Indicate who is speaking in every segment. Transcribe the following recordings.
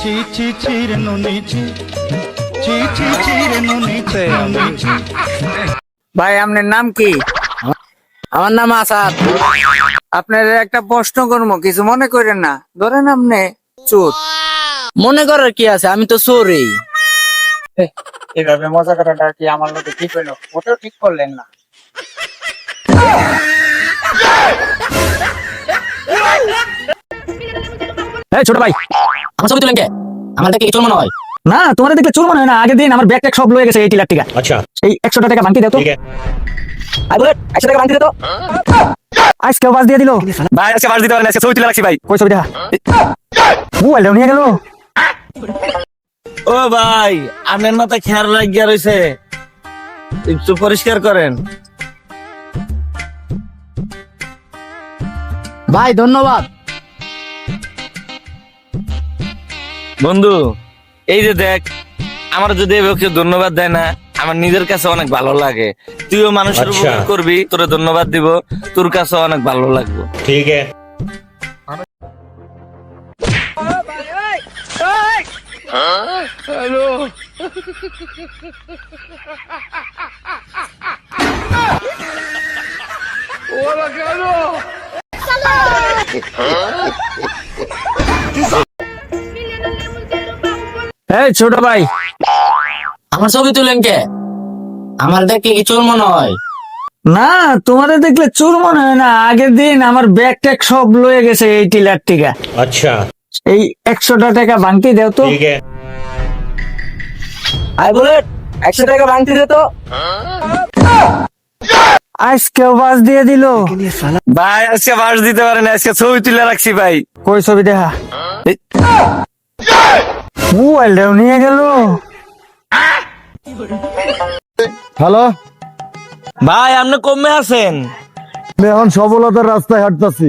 Speaker 1: ছি ছি ছি রে নুনি ছি। ছি ছি ছি রে নুনি ছি নুনি ছি।
Speaker 2: ভাই আপনার নাম কি? আমার নাম আসাদ। আপনার একটা প্রশ্ন করব কিছু মনে করেন না। ধরেন আপনি চোর। মনে করার কি আছে? আমি তো চোরই। এভাবে মজা করাটা কি আমার লোকে ঠিক হইল? ওটাও ঠিক করলেন না।
Speaker 3: ছোট ভাই
Speaker 4: আমার ছবি তুলেন কে? আমার দেখে চোর মনে হয়?
Speaker 3: না তোমার দেখলে চোর মনে হয় না। আগের দিন আমার ব্যাগ ট্যাগ সব লয়ে গেছে এই লাখ টিকা
Speaker 5: আচ্ছা।
Speaker 3: এই একশো টাকা দাও তো। একশো টাকা দাও আজকে বাস দিয়ে দিল। ভাই আজকে বাস দিতে পারেন আজকে ছবি তুলে রাখছি ভাই। কই ছবি দেখা নিয়ে গেল।
Speaker 6: ও ভাই আমের মাথা খেয়াল লাগিয়া রয়েছে একটু পরিষ্কার করেন।
Speaker 2: ভাই ধন্যবাদ।
Speaker 6: বন্ধু এই যে দেখ আমার যদি কেউ ধন্যবাদ দেয় না আমার নিজের কাছে অনেক ভালো লাগে। তুইও মানুষের
Speaker 5: আচ্ছা।
Speaker 6: উপকার করবি তোরে ধন্যবাদ দিব তোর কাছে অনেক ভালো লাগবে।
Speaker 5: ঠিক আছে।
Speaker 3: ওরা কেন এই ছোট ভাই।
Speaker 4: আমার ছবি তুলেন কে? আমার দেখে কি চোর মনে হয়?
Speaker 3: না তোমারে দেখলে চোর মনে হয় না। আগের দিন আমার ব্যাগ ট্যাগ সব লয়ে গেছে এই টিলার টিকা।
Speaker 5: আচ্ছা।
Speaker 3: এই একশোটা টাকা ভাঙতি দেও তো। আই বুলেট একশো টাকা ভাঙতি দে তো। আজকেও বাস দিয়ে দিল।
Speaker 6: ভাই আজকে বাস দিতে পারে না আজকে ছবি তুলে রাখছি ভাই।
Speaker 3: কই ছবি দেখা? মোবাইলটাও নিয়ে গেল। হ্যালো?
Speaker 6: ভাই আপনি কমে আছেন?
Speaker 3: এখন সফলতার রাস্তায় হাঁটতেছি।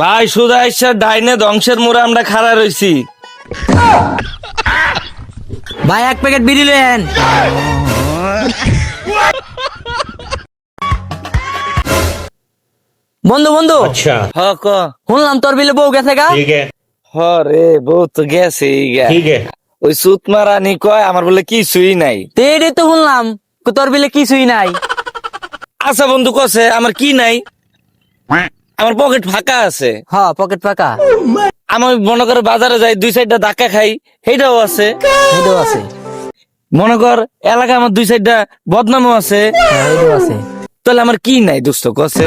Speaker 6: ভাই সুদা ডাইনে ধ্বংসের মোড়ে আমরা খাড়া রইছি।
Speaker 2: ভাই এক প্যাকেট বিড়ি লেন বন্ধু বন্ধু।
Speaker 6: আচ্ছা। হ্যাঁ
Speaker 2: শুনলাম তোর বিলে বউ গেছে গা?
Speaker 6: হরে বউ তো গেছে ওই সুত মারানি কয় আমার বলে কিছুই নাই।
Speaker 2: তেরে তো শুনলাম তোর বলে কিছুই নাই।
Speaker 6: আচ্ছা বন্ধু কছে আমার কি নাই? আমার পকেট ফাঁকা আছে।
Speaker 2: হ্যাঁ পকেট ফাঁকা।
Speaker 6: আমি মনে কর বাজারে যাই দুই সাইডটা ধাক্কা খাই সেইটাও আছে।
Speaker 2: সেইটাও আছে।
Speaker 6: মনে কর এলাকা আমার দুই সাইডটা বদনামও আছে।
Speaker 2: হ্যাঁ, আছে।
Speaker 6: তাহলে আমার কি নাই দুস্থ কছে